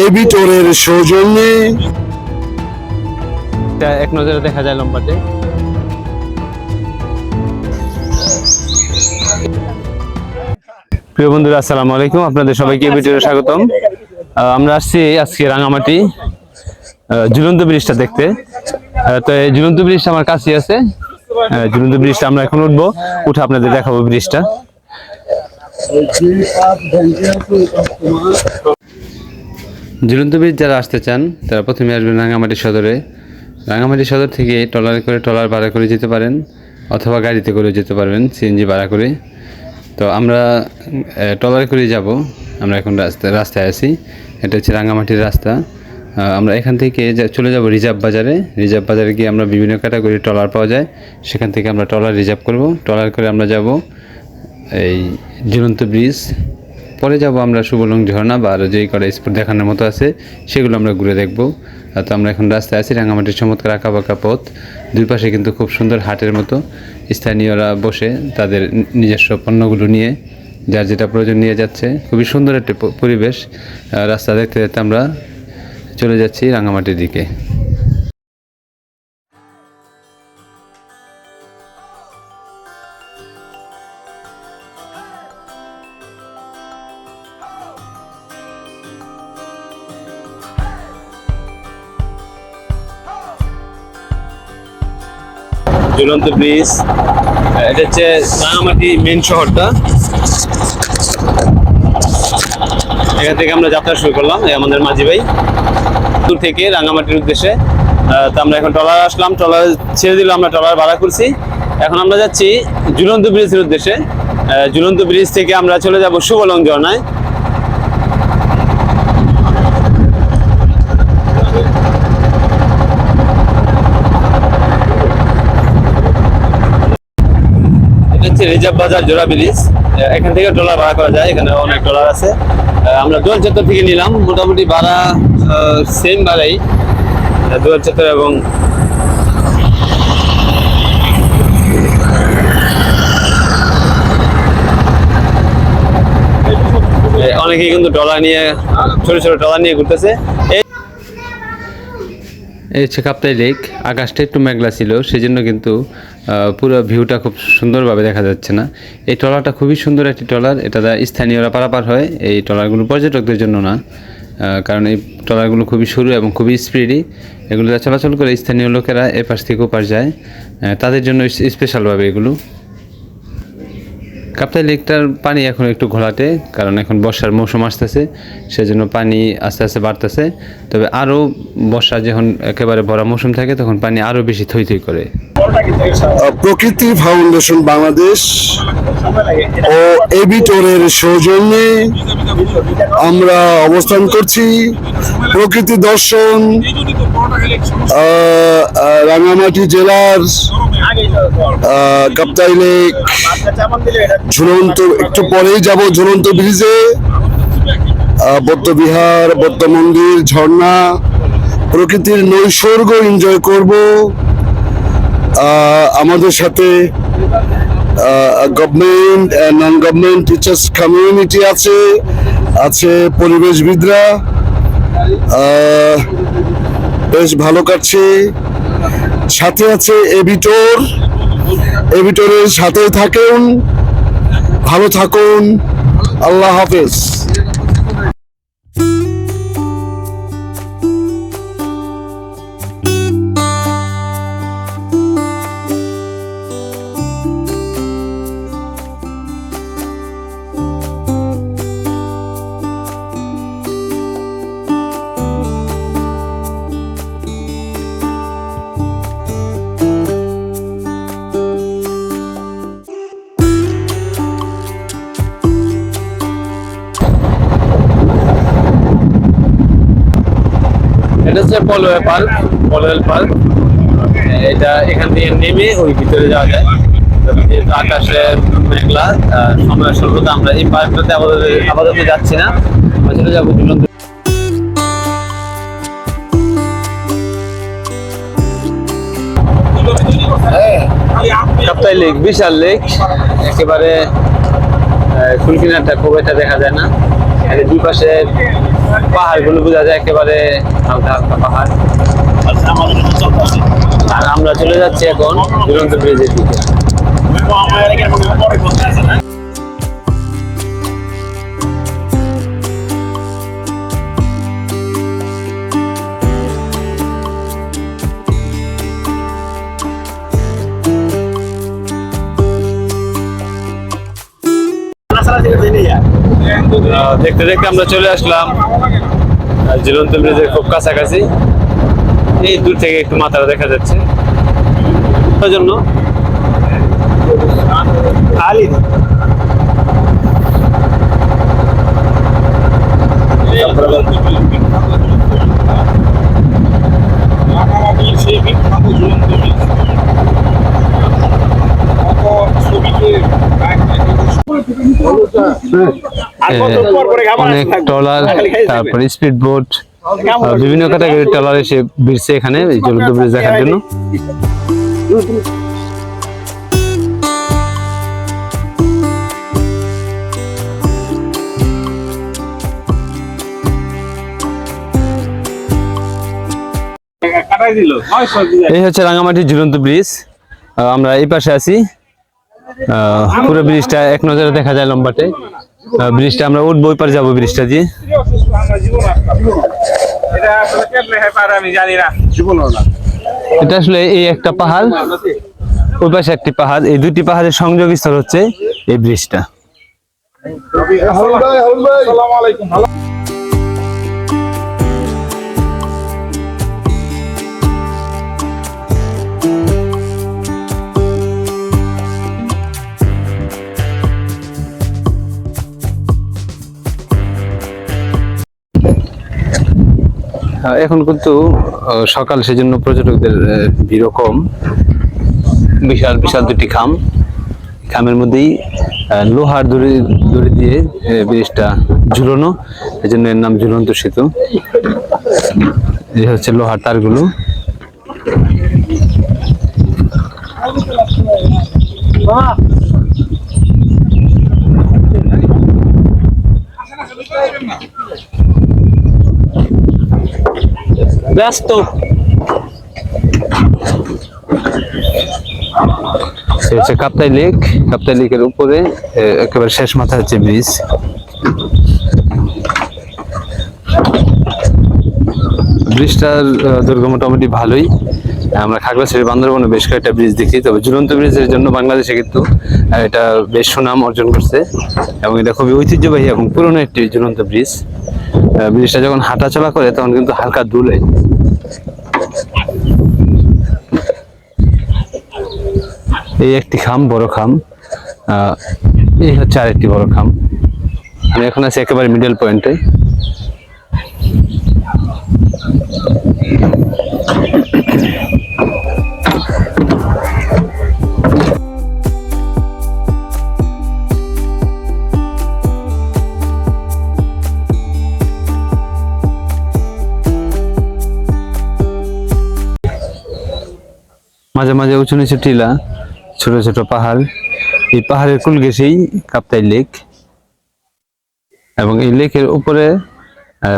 এবিটরের সৌজন্যে এক নজরে দেখা যায় লম্বাটে প্রিয় বন্ধুরা, আসসালামু আলাইকুম। আপনাদের সবাইকে ভিডিওতে স্বাগতম। আমরা আসছি আজকে রাঙামাটি ঝুলন্ত ব্রিজটা দেখতে। তো এই ঝুলন্ত ব্রিজটা আমার কাছে আছে। ঝুলন্ত ব্রিজটা আমরা এখন উঠবো। উঠে আপনাদের দেখাবো ব্রিজটা। ঝুলন্ত ব্রিজ যারা আসতে চান, তারা প্রথমে আসবেন রাঙামাটি সদরে। রাঙামাটি সদর থেকে ট্রলারে করে ট্রলার ভাড়া করে যেতে পারেন, অথবা গাড়িতে করে যেতে পারবেন সিএনজি ভাড়া করে। তো আমরা ট্রলারে করে যাব। আমরা এখন রাস্তা, রাস্তায় আছি। এটা হচ্ছে রাঙামাটির রাস্তা। আমরা এখান থেকে চলে যাব রিজার্ভ বাজারে। রিজার্ভ বাজারে গিয়ে আমরা বিভিন্ন ক্যাটাগরি ট্রলার পাওয়া যায়। সেখান থেকে আমরা ট্রলার রিজার্ভ করব। ট্রলার করে আমরা যাব এই ঝুলন্ত ব্রিজ। পরে যাব আমরা শুভলং ঝর্ণা বা আরও যেই কটা স্পট দেখানোর মতো আছে, সেগুলো আমরা ঘুরে দেখব। তো আমরা এখন রাস্তায় আছি, রাঙামাটির চমৎকার আঁকা বাঁকা পথ। দুই পাশে কিন্তু খুব সুন্দর হাটের মতো স্থানীয়রা বসে তাদের নিজস্ব পণ্যগুলো নিয়ে, যার যেটা প্রয়োজন নিয়ে যাচ্ছে। খুবই সুন্দর একটি পরিবেশ। রাস্তা দেখতে দেখতে আমরা চলে যাচ্ছি রাঙামাটির দিকে। ঝুলন্ত ব্রিজ। এটা হচ্ছে রাঙামাটি মেন শহরটা। এখান থেকে আমরা যাত্রা শুরু করলাম আমাদের মাঝি ভাই। দূর থেকে রাঙামাটির উদ্দেশ্যে। তো আমরা এখন ট্রলার আসলাম, ট্রলার ছেড়ে দিল, আমরা ট্রলার ভাড়া করছি। এখন আমরা যাচ্ছি ঝুলন্ত ব্রিজের উদ্দেশ্যে। ঝুলন্ত ব্রিজ থেকে আমরা চলে যাব সুবলং ঝর্ণায়। হচ্ছে রিজার্ভ বাজার জোড়া ব্রিজ এখান থেকে ট্রলার ভাড়া করা যায়, এখানে অনেক ট্রলার আছে। আমরা দোয়াল চত্বর থেকে নিলাম, মোটামুটি ভাড়া সেম ভাড়াই। দোয়াল চত্বর এবং অনেকেই কিন্তু ডলার নিয়ে, ছোট ছোট ডলার নিয়ে ঘুরতেছে। এই হচ্ছে কাপ্তাই লেক। আকাশটা একটু মেঘলা ছিল, সেজন্য কিন্তু পুরো ভিউটা খুব সুন্দরভাবে দেখা যাচ্ছে না। এই ট্রলারটা খুবই সুন্দর একটি ট্রলার, এটা স্থানীয়রা পারাপার হয়, এই ট্রলারগুলো পর্যটকদের জন্য না। কারণ এই ট্রলারগুলো খুবই সরু এবং খুবই স্পিডি এগুলো চলাচল করে স্থানীয় লোকেরা এপাশ থেকে ওপার যায়। তাদের জন্য স্পেশালভাবে এগুলো। কাপ্তাই লেকটার পানি এখন একটু ঘোলাটে, কারণ এখন বর্ষার মৌসুম আসতেছে, সেজন্য পানি আস্তে আস্তে বাড়তেছে। তবে আরও বর্ষা যখন একেবারে ভরা মৌসুম থাকে, তখন পানি আরও বেশি থই থই করে। প্রকৃতি ফাউন্ডেশন বাংলাদেশ ও এবিটরের সৌজন্যে আমরা অবস্থান করছি। প্রকৃতি দর্শন রাঙামাটি জেলার কাপ্তাই লেক, ঝুলন্ত, একটু পরেই যাব ঝুলন্ত ব্রিজে। বৌদ্ধবিহার বৌদ্ধ মন্দির, ঝর্ণা, প্রকৃতির নৈসর্গ এনজয় করব। আমাদের সাথে government non government teachers community আছে আছে পরিবেশবিদরা বেশ ভালো কাটছে। সাথে আছে এবিটর এবিটরের সাথে থাকুন, ভালো থাকুন, আল্লাহ হাফেজ। এটা হচ্ছে পলোয়ে পার্ক পলোয়েল পার্ক এটা এখান থেকে নেমে ওই ভিতরে যাওয়া যায়। যেহেতু আকাশে মেঘলা সময় স্বল্পতা, আমরা এই পার্কটাতে আপাতত আপাতত যাচ্ছি না। চলে যাব ঝুলন্ত কাপ্তাই লেক, বিশাল লেক। একেবারে ফুলকিনারটা খুব একটা দেখা যায় না। এখানে দুই পাশে পাহাড়গুলো বোঝা যায় একেবারে হালকা হালকা পাহাড়। আর আমরা চলে যাচ্ছি এখন দুরন্ত ব্রিজের দিকে। দেখতে দেখতে আমরা চলে আসলাম। ঝুলন্ত ব্রিজের খুব কাছাকাছি। এই দূর থেকে একটু মাথাটা দেখা যাচ্ছে। ওই জন্য। এ, অনেক ট্রলার তারপরে স্পিড বোট বিভিন্ন ক্যাটাগরির ট্রলার এসে ভিড়ছে এখানে ঝুলন্ত ব্রিজ দেখার জন্য। এই হচ্ছে রাঙামাটির ঝুলন্ত ব্রিজ। আমরা এই পাশে আছি। আহ, পুরো ব্রিজটা এক নজরে দেখা যায় লম্বাটে। ব্রিজটা আমরা উঠবো, ওই পারে যাব ব্রিজটা দিয়ে। এটা আসলে এই একটা পাহাড়, ওই পাশে একটি পাহাড়, এই দুটি পাহাড়ের সংযোগ স্থল হচ্ছে এই ব্রিজটা। এখন কিন্তু সকাল সেজন্য পর্যটকদের ভিড়ও কম। বিশাল বিশাল দুটি খাম। খামের মধ্যেই লোহার দড়ি দড়ি দিয়ে ব্রিজটা ঝুলানো। এই জন্য এর নাম ঝুলন্ত সেতু। এই হচ্ছে লোহার তারগুলো। ব্যস্ত। হচ্ছে কাপ্তাই লেক। কাপ্তাই লেকের উপরে একেবারে শেষ মাথা হচ্ছে ব্রিজ। ব্রিজটার দৈর্ঘ্য মোটামুটি ভালোই। আমরা খাগড়াছড়ি বান্দরবনে বেশ কয়েকটা ব্রিজ দেখি, তবে ঝুলন্ত ব্রিজের জন্য বাংলাদেশে কিন্তু এটা বেশ সুনাম অর্জন করছে। এবং এটা খুবই ঐতিহ্যবাহী এবং পুরনো একটি ঝুলন্ত ব্রিজ। ব্রিজটা যখন হাঁটাচলা করে, তখন কিন্তু হালকা দুলে এই একটি খাম, বড় খাম। এই হচ্ছে আরেকটি বড় খাম। আমি এখন আছি একেবারে মিডল পয়েন্টে মাঝে মাঝে উঁচু নিচু টিলা, ছোট ছোট পাহাড়। এই পাহাড়ের কুল গেছেই কাপ্তাই লেক। এবং এই লেকের উপরে,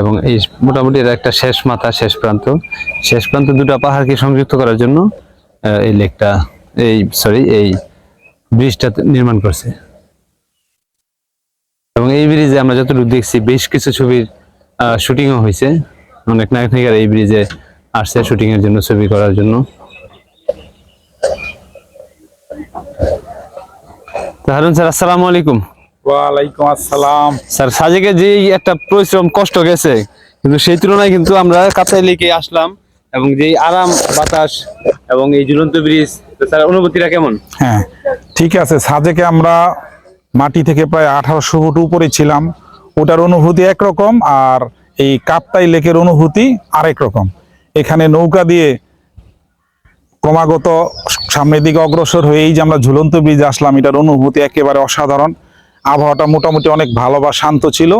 এবং এই মোটামুটি এর একটা শেষ মাথা, শেষ প্রান্ত। শেষ প্রান্ত দুটো পাহাড়কে সংযুক্ত করার জন্য এই লেকটা, এই সরি এই ব্রিজটা নির্মাণ করছে। এবং এই ব্রিজে আমরা যতটুকু দেখছি, বেশ কিছু ছবির শুটিংও হয়েছে। অনেক নায়ক নায়িকার এই ব্রিজে আসছে শুটিংয়ের জন্য, ছবি করার জন্য। হারুন স্যার আসসালামু আলাইকুম। ওয়ালাইকুম আসসালাম। স্যার সাজেকে যে একটা পরিশ্রম কষ্ট গেছে কিন্তু সেই তুলনায় কিন্তু আমরা কাপ্তাই লেকে আসলাম এবং যে আরাম বাতাস এবং এই ঝুলন্ত ব্রিজ স্যার অনুভূতিটা কেমন? হ্যাঁ ঠিক আছে। সাজেকে আমরা মাটি থেকে প্রায় আঠারোশো ফুট উপরে ছিলাম। ওটার অনুভূতি একরকম আর এই কাপ্তাই লেকের অনুভূতি আরেক রকম। এখানে নৌকা দিয়ে ক্রমাগত সামনের দিকে অগ্রসর হয়ে এই যে আমরা ঝুলন্ত ব্রিজ আসলাম, এটার অনুভূতি একেবারে অসাধারণ। আবহাওয়াটা মোটামুটি অনেক ভালো বা শান্ত ছিল।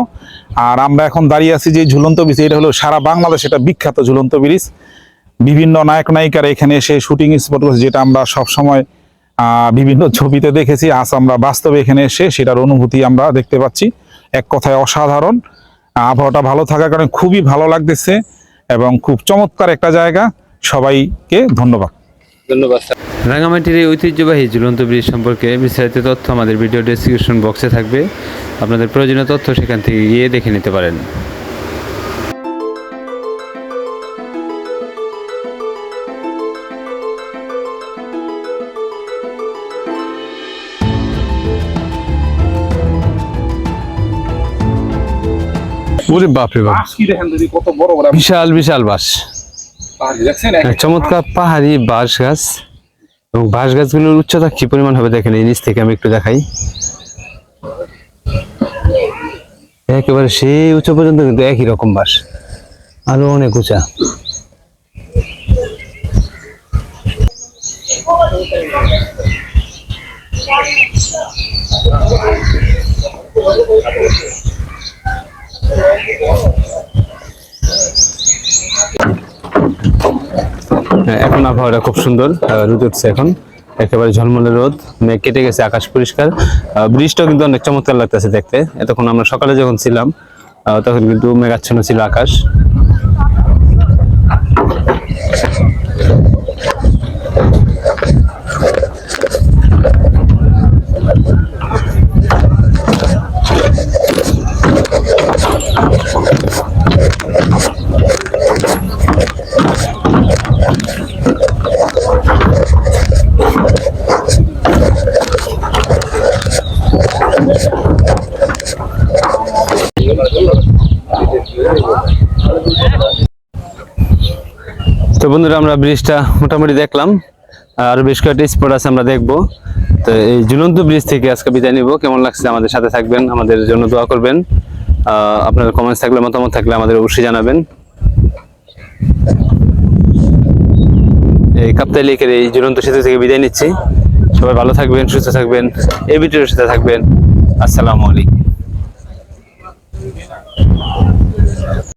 আর আমরা এখন দাঁড়িয়ে আছি যে ঝুলন্ত ব্রিজ এটা হলো সারা বাংলাদেশ, এটা বিখ্যাত ঝুলন্ত ব্রিজ বিভিন্ন নায়ক নায়িকারা এখানে এসে শুটিং স্পট করছে, যেটা আমরা সব সময় বিভিন্ন ছবিতে দেখেছি। আজ আমরা বাস্তবে এখানে এসে সেটার অনুভূতি আমরা দেখতে পাচ্ছি। এক কথায় অসাধারণ। আবহাওয়াটা ভালো থাকার কারণে খুবই ভালো লাগতেছে এবং খুব চমৎকার একটা জায়গা। সবাইকে ধন্যবাদ। ধন্যবাদ রাঙামাটির এই ঐতিহ্যবাহী ঝুলন্ত ব্রিজ সম্পর্কে বিস্তারিত তথ্য আমাদের ভিডিও ডেসক্রিপশন বক্সে থাকবে। আপনাদের প্রয়োজনীয় তথ্য সেখান থেকে গিয়ে দেখে নিতে পারেন। ওরে বাপরে বাপ। দেখেন যদি কত বড় বড় বিশাল বিশাল বাস। চমৎকার পাহাড়ি। বাঁশ গাছ। এবং বাঁশ গাছগুলোর উচ্চতা কি পরিমাণ হবে দেখেন এই নিচ থেকে আমি একটু দেখাই। একেবারে সেই উচ্চ পর্যন্ত কিন্তু একই রকম বাঁশ। আরও অনেক উঁচা। হ্যাঁ, এখন আবহাওয়াটা খুব সুন্দর রোদ উঠছে এখন। একেবারে ঝলমলে রোদ, মেঘ কেটে গেছে, আকাশ পরিষ্কার। বৃষ্টিও কিন্তু অনেক চমৎকার লাগতেছে দেখতে। এতক্ষণ আমরা সকালে যখন ছিলাম তখন কিন্তু মেঘাচ্ছন্ন ছিল আকাশ। বন্ধুরা, আমরা ব্রিজটা মোটামুটি দেখলাম। আর বেশ কয়েকটা স্পট আছে আমরা দেখব। তো এই ঝুলন্ত ব্রিজ থেকে আজকে বিদায় নিব। কেমন লাগছে আমাদের সাথে থাকবেন, আমাদের জন্য দোয়া করবেন। আপনার কমেন্টস থাকলে, মতামত থাকলে আমাদের অবশ্যই জানাবেন। এই কাপ্তাই লেকের এই ঝুলন্ত সেতু থেকে বিদায় নিচ্ছি। সবাই ভালো থাকবেন, সুস্থ থাকবেন, এই ভিডিওর সাথে থাকবেন। আসসালামু আলাইকুম।